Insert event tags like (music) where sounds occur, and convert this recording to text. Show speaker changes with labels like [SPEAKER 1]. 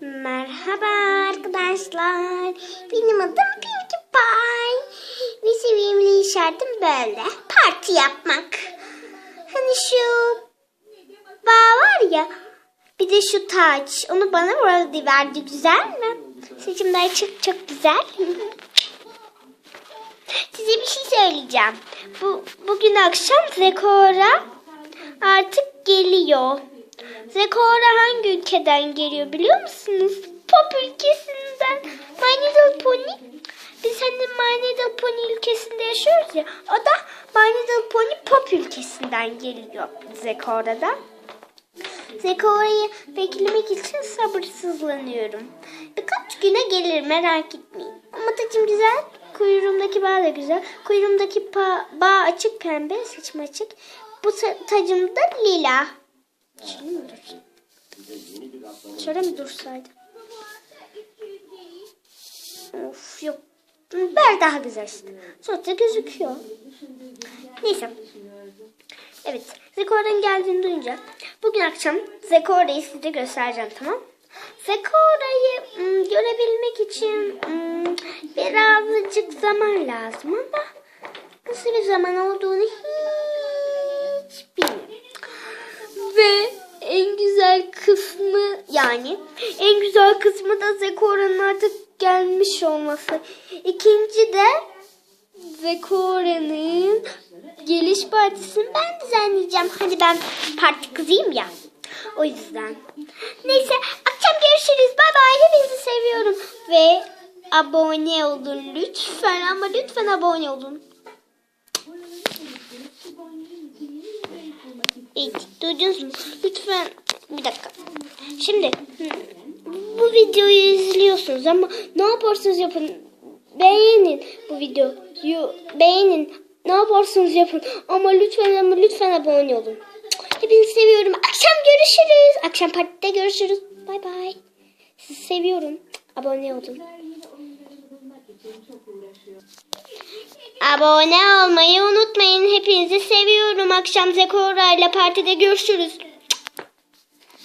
[SPEAKER 1] Merhaba arkadaşlar. Benim adım Pinkie Pie. Ve sevimli işaretim böyle. Parti yapmak. Hani şu bağ var ya. Bir de şu taç. Onu bana Rosie verdi. Güzel mi? Seçimler çok çok güzel. (laughs) Size bir şey söyleyeceğim. Bu bugün akşam Zekora artık geliyor. Zekora hangi ülkeden geliyor biliyor musunuz? Pop ülkesinden. My Little Pony. Biz hani My Little Pony ülkesinde yaşıyoruz ya. O da My Little Pony pop ülkesinden geliyor Zekora'da. Zekora'yı beklemek için sabırsızlanıyorum. Birkaç güne gelir merak etmeyin. Ama tacım güzel. Kuyruğumdaki bağ da güzel. Kuyruğumdaki pa- bağ açık pembe, saçım açık. Bu ta- tacım da lila. Şöyle mi dursun? Şöyle mi dursaydı? Of yok. Ver daha güzel işte. Sonuçta gözüküyor. Neyse. Evet. Zekora'nın geldiğini duyunca bugün akşam Zekora'yı size göstereceğim tamam Zekora'yı görebilmek için birazcık zaman lazım ama nasıl bir zaman olduğunu hiç bilmiyorum. Ve en güzel kısmı yani en güzel kısmı da Zekora'nın artık gelmiş olması. İkinci de Zekora'nın geliş partisini ben düzenleyeceğim. Hani ben parti kızıyım ya. O yüzden. Neyse akşam görüşürüz. Bay bay. Hepinizi seviyorum. Ve abone olun lütfen ama lütfen abone olun. Evet, duydunuz mu? Lütfen bir dakika. Şimdi bu videoyu izliyorsunuz ama ne yaparsanız yapın beğenin bu videoyu beğenin ne yaparsanız yapın ama lütfen ama lütfen abone olun. Hepinizi seviyorum. Akşam görüşürüz. Akşam partide görüşürüz. Bay bay. Sizi seviyorum. Abone olun. Abone olmayı unutmayın. Hepinizi seviyorum. Akşam Zekora ile partide görüşürüz.